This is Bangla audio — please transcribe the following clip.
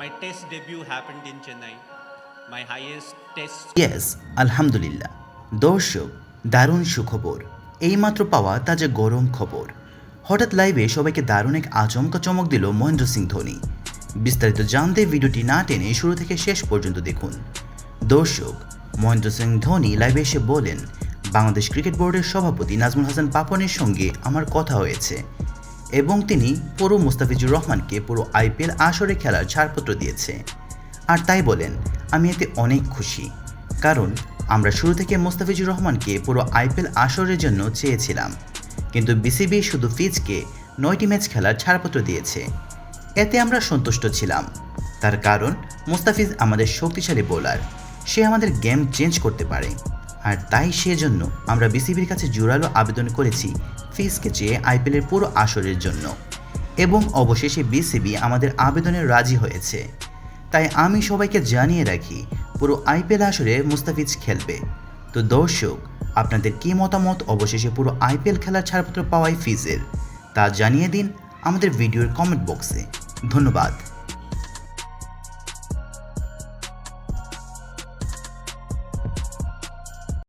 my test debut happened in Chennai. My highest test yes আলহামদুলিল্লাহ দর্শক, দারুণ সুখবর। এইমাত্র পাওয়া তাজা গরম খবর। হঠাৎ লাইভে সবাইকে দারুণ এক আচমকা চমক দিল মহেন্দ্র সিং ধোনি। বিস্তারিত জানতে ভিডিওটি না টেনে শুরু থেকে শেষ পর্যন্ত দেখুন। দর্শক, মহেন্দ্র সিং ধোনি লাইভে এসে বলেন, বাংলাদেশ ক্রিকেট বোর্ডের সভাপতি নাজমুল হাসান পাপনের সঙ্গে আমার কথা হয়েছে। এবং তিনি পুরো মুস্তাফিজুর রহমানকে পুরো আইপিএল আসরে খেলার ছাড়পত্র দিয়েছে। আর তাই বলেন, আমি এতে অনেক খুশি। কারণ আমরা শুরু থেকে মুস্তাফিজুর রহমানকে পুরো আইপিএল আসরের জন্য চেয়েছিলাম। কিন্তু বিসিবি শুধু ফিজকে নয়টি ম্যাচ খেলার ছাড়পত্র দিয়েছে। এতে আমরা সন্তুষ্ট ছিলাম। তার কারণ, মুস্তাফিজ আমাদের শক্তিশালী বোলার। সে আমাদের গেম চেঞ্জ করতে পারে। আর তাই সেজন্য আমরা বিসিবির কাছে জোরালো আবেদন করেছি ফিজকে চেয়ে আইপিএলের পুরো আসরের জন্য। এবং অবশেষে বিসিবি আমাদের আবেদনে রাজি হয়েছে। তাই আমি সবাইকে জানিয়ে রাখি, পুরো আইপিএল আসরে মুস্তাফিজ খেলবে। তো দর্শক, আপনাদের কী মতামত? অবশেষে পুরো আইপিএল খেলার ছাড়পত্র পাওয়াই ফিজের তা জানিয়ে দিন আমাদের ভিডিওর কমেন্ট বক্সে ধন্যবাদ।